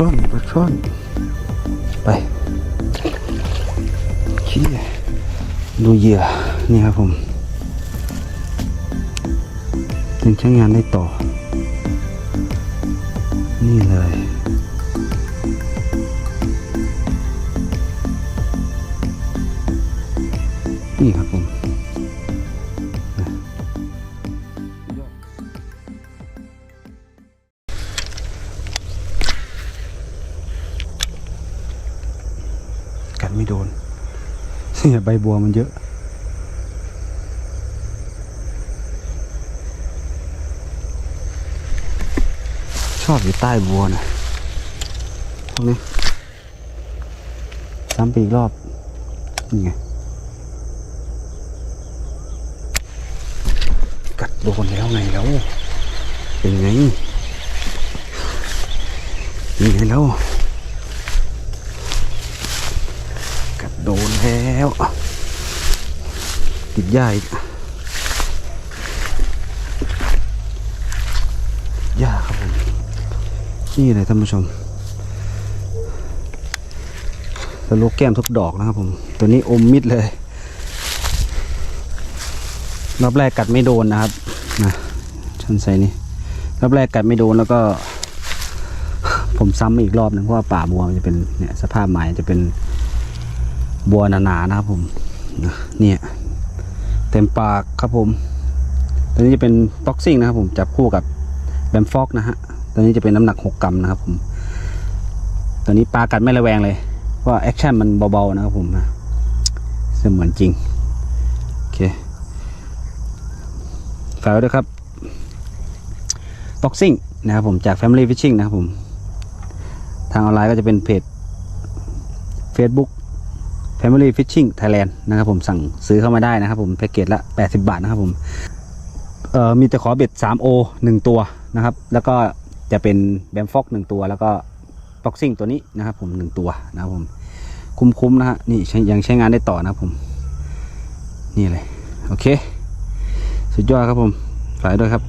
ช่อนปลาช่อนไปขี้ดูเหยื่อนี่ครับผมยังใช้งานได้ต่อ นี่เลยนี่ครับผม ไม่โดนเนี่ยใบบัวมันเยอะชอบอยู่ใต้บัวนะพวกนี้ซ้ำไปอีกรอบนี่ไงกัดโดนแล้วไงแล้ว เป็นไงนี่ไงแล้ว กัด โดนแล้ว ติดยาอีกยาครับผมนี่เลยท่านผู้ชมสโลกแก้มทุกดอกนะครับผม ตัวนี้อมมิดเลยรอบแรกกัดไม่โดนนะครับนะชันใส่นี่รอบแรกกัดไม่โดนแล้วก็ ผมซ้ำอีกรอบหนึ่งเพราะว่าป่าบัวมันจะเป็นเนี่ยสภาพไม้จะเป็น บัวหนาๆนะครับผมเนี่ยเต็มปากครับผม ตัวนี้จะเป็นบ็อกซิ่งนะครับผมจับคู่กับแบมฟอกนะฮะตัวนี้จะเป็นน้ำหนัก 6 กรัมนะครับผมตัวนี้ปลากัดไม่ระแวงเลยเพราะว่าแอคชั่นมันเบาๆนะครับผมนะเสมือนจริงโอเคฝากไว้ด้วยครับ boxing นะครับผมจาก Family Fishing นะครับผม ทางออนไลน์ก็จะเป็นเพจ Facebook Family Fishing Thailand นะครับผมสั่งซื้อเข้ามาได้นะครับผมแพ็กเกจละ 80 บาทนะครับผมเอ่อมีแต่ขอเบ็ด 3O 1 ตัวนะครับ แล้วก็จะเป็นแบมฟอก 1 ตัว แล้วก็ boxing ตัวนี้นะครับผม 1 ตัวนะครับผมคุ้มๆนะฮะนี่ยังใช้งานได้ต่อนะครับผม นี่เลย โอเค สุดยอดครับผมฝากด้วยครับ